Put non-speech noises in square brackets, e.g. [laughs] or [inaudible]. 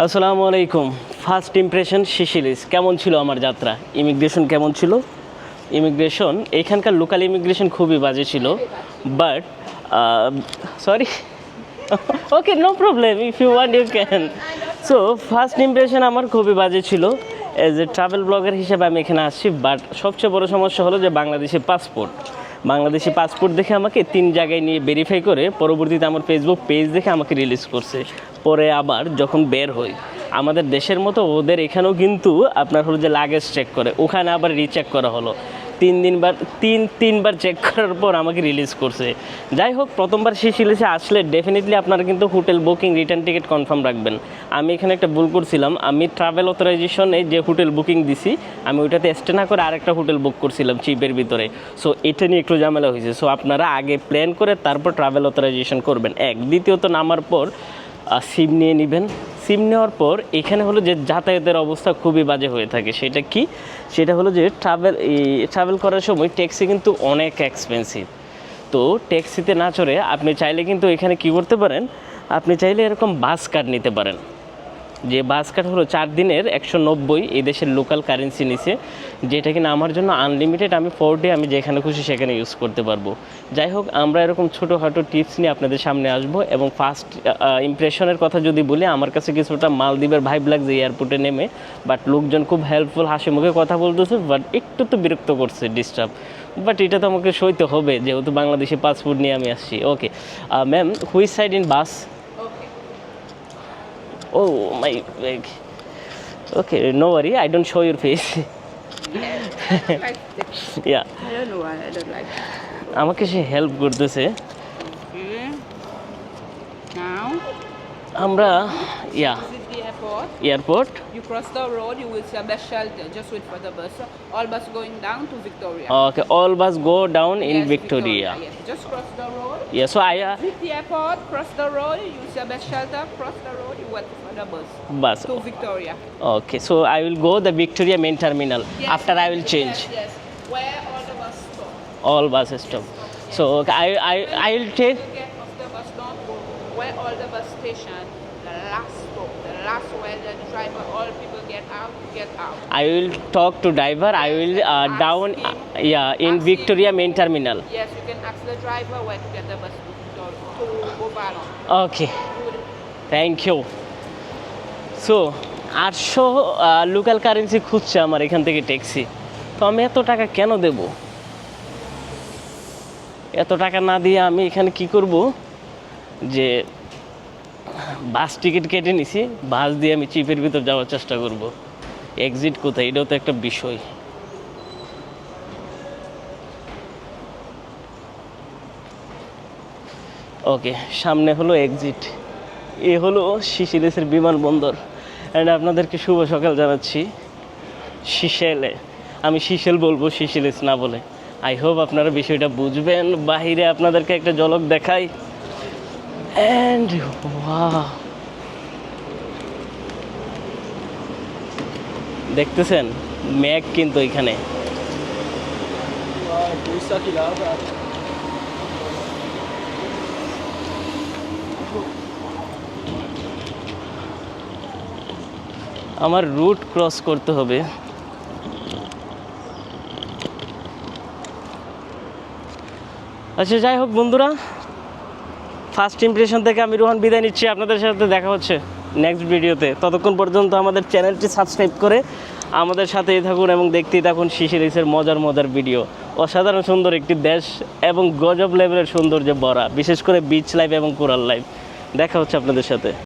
আসসালামু আলাইকুম। First impression শিশিলিস কেমন ছিল আমার যাত্রা? ইমিগ্রেশন কেমন ছিল? ইমিগ্রেশন এখানকার লোকাল ইমিগ্রেশন খুবই বাজে ছিল but sorry okay no problem if you want you can so first impression আমার খুবই বাজে ছিল এজ এ ট্রাভেল ব্লগার হিসেবে আমি এখানে আসছি বাট সবচেয়ে বড় সমস্যা হলো যে বাংলাদেশি পাসপোর্ট বাংলাদেশি পাসপোর্ট দেখে আমাকে তিন জায়গায় নিয়ে ভেরিফাই করে পরবর্তীতে আমার ফেসবুক পেজ দেখে আমাকে রিলিজ করছে। পরে আবার যখন বের হই, আমাদের দেশের মতো ওদের এখানেও কিন্তু আপনার হলো যে লাগেজ চেক করে, ওখানে আবার রিচেক করা হলো। তিন দিনবার তিন, তিনবার চেক করার পর আমাকে রিলিজ করছে। যাই হোক, প্রথমবার সিরিজে আসলে ডেফিনেটলি আপনারা কিন্তু hotel booking return ticket confirm রাখবেন। আমি এখানে একটা ভুল করছিলাম। আমি ট্রাভেল অথরাইজেশনে যে হোটেল বুকিং দিছি, আমি ওইটাতে স্টে না করে আরেকটা হোটেল বুক করছিলাম চিপের ভিতরে। সো এটা নিয়ে একটু ঝামেলা হয়েছে। সো আপনারা আগে প্ল্যান করে তারপর ট্রাভেল অথরাইজেশন করবেন। এক, দ্বিতীয়ত নামার পর সিম নিয়ে নেবেন। সিম নেওয়ার পর এখানে হলো যে যাতায়াতের অবস্থা খুবই বাজে হয়ে থাকে। সেটা কি? সেটা হলো যে ট্রাভেল ট্রাভেল করার সময় ট্যাক্সি কিন্তু অনেক এক্সপেন্সিভ তো ট্যাক্সিতে না চড়ে আপনি চাইলে কিন্তু এখানে কি করতে পারেন? আপনি চাইলে এরকম বাস কার্ড নিতে পারেন। যে বাস কার্ড হলো চার দিনের, একশো নব্বই এই দেশের লোকাল কারেন্সি নিছে, যেটা কিনা আমার জন্য আনলিমিটেড আমি ফোর ডে আমি যেখানে খুশি সেখানে ইউজ করতে পারব। যাই হোক, আমরা এরকম ছোটোখাটো টিপস নিয়ে আপনাদের সামনে আসব এবং ফার্স্ট ইমপ্রেশনের কথা যদি বলি, আমার কাছে কিছুটা মালদ্বীপের ভাইব লাগছে এয়ারপোর্টে নেমে বাট লোকজন খুব হেল্পফুল হাসি মুখে কথা বলতেছে বাট একটু তো বিরক্ত করছে ডিস্টার্ব বাট এটা তো আমাকে সইতে হবে, যেহেতু বাংলাদেশি পাসপোর্ট নিয়ে আমি আসছি। Okay ma'am which side in bus Oh, my leg. Okay, no worry. I don't show your face. [laughs] like the, yeah. I don't know why I don't like that. আমাকে সে হেল্প করতেছে Okay. Now, আমরা ইয়া this is the airport. Airport You cross the road, you will see a bus shelter. Just wait for the bus. All bus going down to Victoria. Okay all bus go down in Yes, Victoria Yes. Just cross the road. Yeah, so I... Uh, Leave the airport, cross the road, use your best shelter, cross the road, you wait for the bus. Bus. To Victoria. Okay, so I will go the Victoria main terminal. Yes. After I will change. Yes, yes. Where all the bus stop. All buses stop. Yes. So okay, I, I, I will take... Where all the bus station last where the driver, all people get out, get out. I will talk to driver I will uh, down uh, yeah in Victoria him. main terminal Yes, you can ask the driver where to get the bus to, to, go Balon. okay thank you so আটশো local currency খুঁজছে আমার এখান থেকে taxi তো আমি এত টাকা কেন দেব এত টাকা না দিয়ে আমি এখানে কি করব যে বাস টিকিট কেটে নিছি, বাস দিয়ে আমি চিপের ভিতর যাওয়ার চেষ্টা করব। এক্সিট কোথায়? এটাও তো একটা বিষয়। ওকে সামনে হলো এক্সিট এ হলো শিশিলেসের বিমানবন্দর। অ্যান্ড আপনাদেরকে শুভ সকাল জানাচ্ছি। শিশেলে। আমি শিশেল বলব শিশিলেস না বলে। আই হোপ আপনারা বিষয়টা বুঝবেন। বাহিরে আপনাদেরকে একটা ঝলক দেখাই। অ্যান্ড দেখতেছেন ম্যাগ কিন্তু এখানে। আমার রুট ক্রস করতে হবে। আচ্ছা যাই হোক বন্ধুরা ফার্স্ট ইমপ্রেশন থেকে আমি রোহান বিদায় নিচ্ছি। আপনাদের সাথে দেখা হচ্ছে নেক্সট ভিডিওতে। ততক্ষণ পর্যন্ত আমাদের চ্যানেলটি সাবস্ক্রাইব করে আমাদের সাথেই থাকুন এবং দেখতেই থাকুন শিশির ইসের মজার মজার ভিডিও। অসাধারণ সুন্দর একটি দেশ এবং গজব লেভেলের সৌন্দর্য ভরা, বিশেষ করে বিচ লাইফ এবং কোরাল লাইফ দেখা হচ্ছে আপনাদের সাথে।